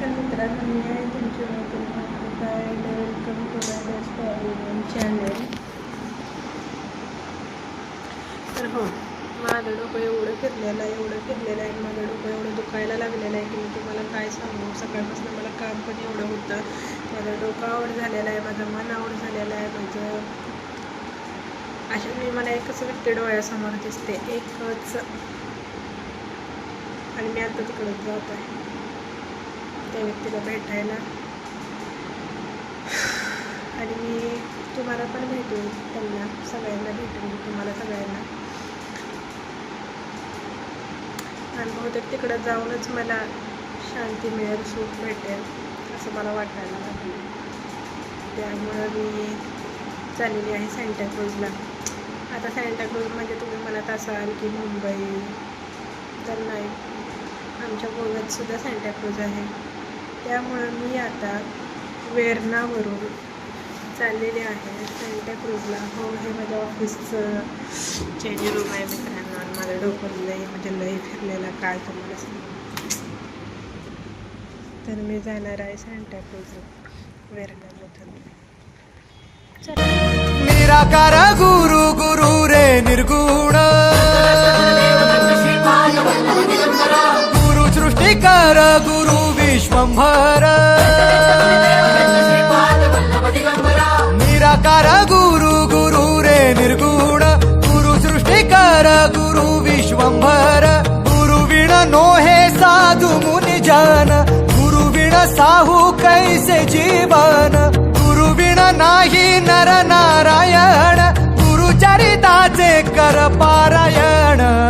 नमस्कार मित्रांनो मी आहे तुमची मैत्रिणी काय welcome to my best channel तर हो माझं डोकं एवढं फिरलेलं आहे एवढं फिरलेलं आहे माझं डोकं एवढं दुखायला लागलेलं आहे की मी तुम्हाला काय सांगू? सकाळपासून मला काम पण एवढं होतं. माझं डोकं आवड झालेलं आहे माझं मन आवड झालेलं आहे माझं अशा मी मला एकच व्यक्ती डोळ्यासमोर दिसते एकच. आणि मी आता तिकडे जात आहे. त्या व्यक्तीला भेटायला. आणि मी तुम्हाला पण भेटून त्यांना सगळ्यांना भेटून तुम्हाला सगळ्यांना. आणि बहुतेक तिकडं जाऊनच मला शांती मिळेल सुख भेटेल असं मला वाटायला लागलं. त्यामुळं मी चाललेली आहे सँटाक्रूजला आता सँटाक्रूज म्हणजे तुम्ही म्हणत असाल की मुंबई तर नाही. आमच्या गोव्यात सुद्धा सँटाक्रूज आहे. त्यामुळं मी आता वेर्नावरून चाललेले आहे. सँटाक्रूजला हो हे माझ्या ऑफिसचं चेंज रूम आहे मित्रांनो. आणि माझं डोकं लई म्हणजे लई फिरलेलं काय तुम्हाला सांग? तर मी जाणार आहे सँटाक्रूजला वेरणामधून. निराकार गुरु गुरु रे निर्गुण विश्वंभर निराकार गुरु गुरु रे निर्गुण गुरु सृष्टिकर गुरु विश्वंभर। गुरु विण नो हे साधु मुनि जन गुरु विण साहू कैसे जीवन। गुरु विण नाही नर नारायण गुरु चरिताचे कर पारायण।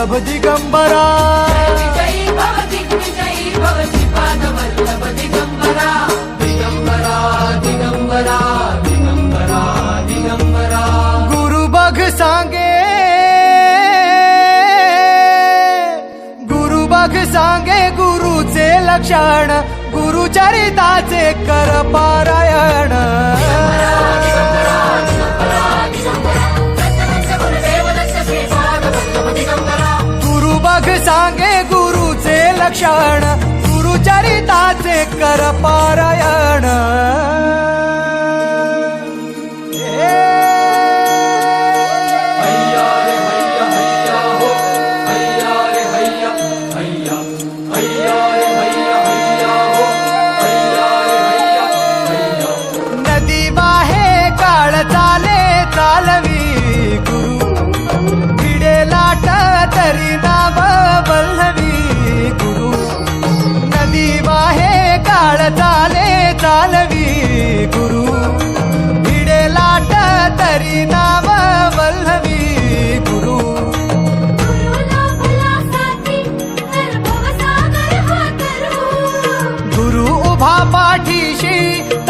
वल्लभ दिगंबरा। गुरु बघ सांगे। गुरु बघ सांगे गुरुचे लक्षण गुरुचरिताचे कर पारायण। लक्षण गुरुचरिताचे कर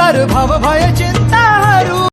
भव भय चिंता